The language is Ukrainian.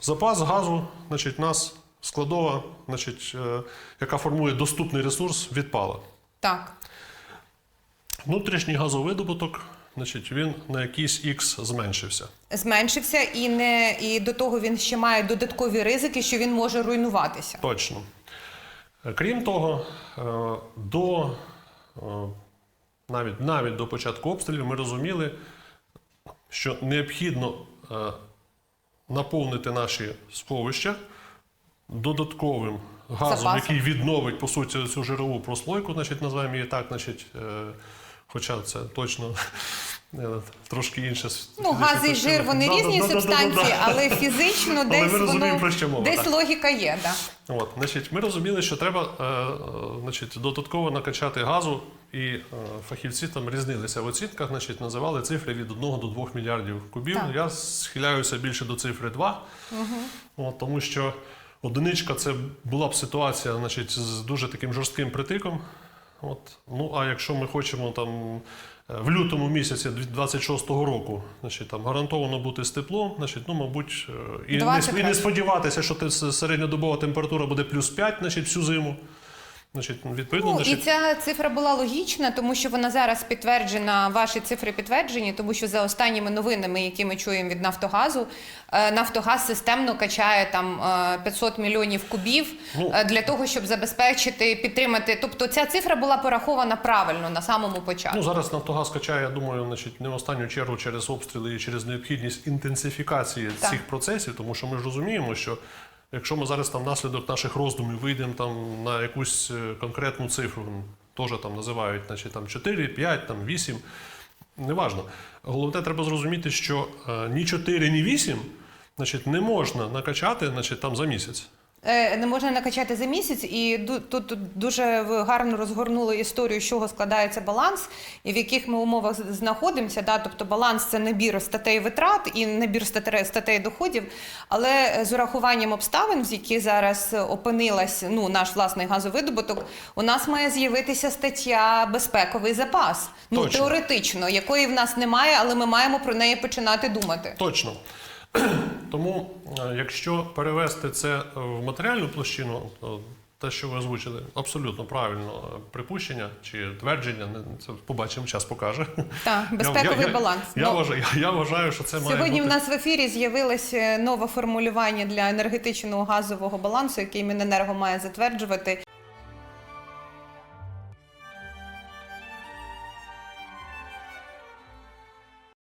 запас газу, значить, нас складова, значить, е, яка формує доступний ресурс, відпала. Так. Внутрішній газовидобуток, значить, він на якийсь X зменшився. Зменшився і не і до того він ще має додаткові ризики, що він може руйнуватися. Точно. Е, Крім того, е, до, навіть, навіть до початку обстрілів ми розуміли, що необхідно наповнити наші сховища додатковим газом, Запасом. який відновить по суті цю жирову прослойку, значить, називаємо її так, значить, е, хоча це точно трошки інше. Ну, фізичних газ і жир вони різні Да-да-да-да-да-да. субстанції, але фізично Але десь ви розумієте, воно що мова, десь так. логіка є. Да. От, значить, ми розуміли, що треба е, е, значить, додатково накачати газу, і е, фахівці там різнилися в оцінках, значить, називали цифри від 1 до 2 мільярдів кубів. Так. Я схиляюся більше до цифри 2, от, тому що одиничка це була б ситуація значить, з дуже таким жорстким притиком. От. Ну, а якщо ми хочемо там е, в лютому місяці 26-го року, значить, там гарантовано бути з теплом, значить, ну, мабуть, е, і не, і не сподіватися, що середньодобова температура буде плюс 5 значить, всю зиму. Значить, відповідно, Ну, і значить, ця цифра була логічна, тому що вона зараз підтверджена, ваші цифри підтверджені, тому що за останніми новинами, які ми чуємо від Нафтогазу, е, Нафтогаз системно качає там е, 500 мільйонів кубів Ну. е, для того, щоб забезпечити, підтримати. Тобто ця цифра була порахована правильно на самому початку. ну, зараз Нафтогаз качає, я думаю, значить, не в останню чергу через обстріли і через необхідність інтенсифікації Так. цих процесів, тому що ми ж розуміємо, що якщо ми зараз там внаслідок наших роздумів вийдемо там на якусь е, конкретну цифру, теж там називають значить, там 4, 5, там 8, неважно. Головне, треба зрозуміти, що е, ні 4, ні 8 значить, не можна накачати значить, там, за місяць. Е, Не можна накачати за місяць, і тут тут дуже гарно розгорнули історію, з чого складається баланс, і в яких ми умовах знаходимося. Да? Тобто баланс це набір статей витрат і набір статей, доходів. Але е, з урахуванням обставин, в які зараз опинилась ну, наш власний газовидобуток, у нас має з'явитися стаття безпековий запас. Ну Точно. теоретично, якої в нас немає, але ми маємо про неї починати думати. Точно. Тому, е, якщо перевести це е, в матеріальну площину, то те, що ви озвучили, абсолютно правильно е, припущення чи твердження, це побачимо, час покаже. Так, безпековий я, я, баланс. Я, Ну, вважаю, я, я вважаю, що це має Сьогодні бути. в нас в ефірі з'явилося нове формулювання для енергетичного газового балансу, який Міненерго має затверджувати.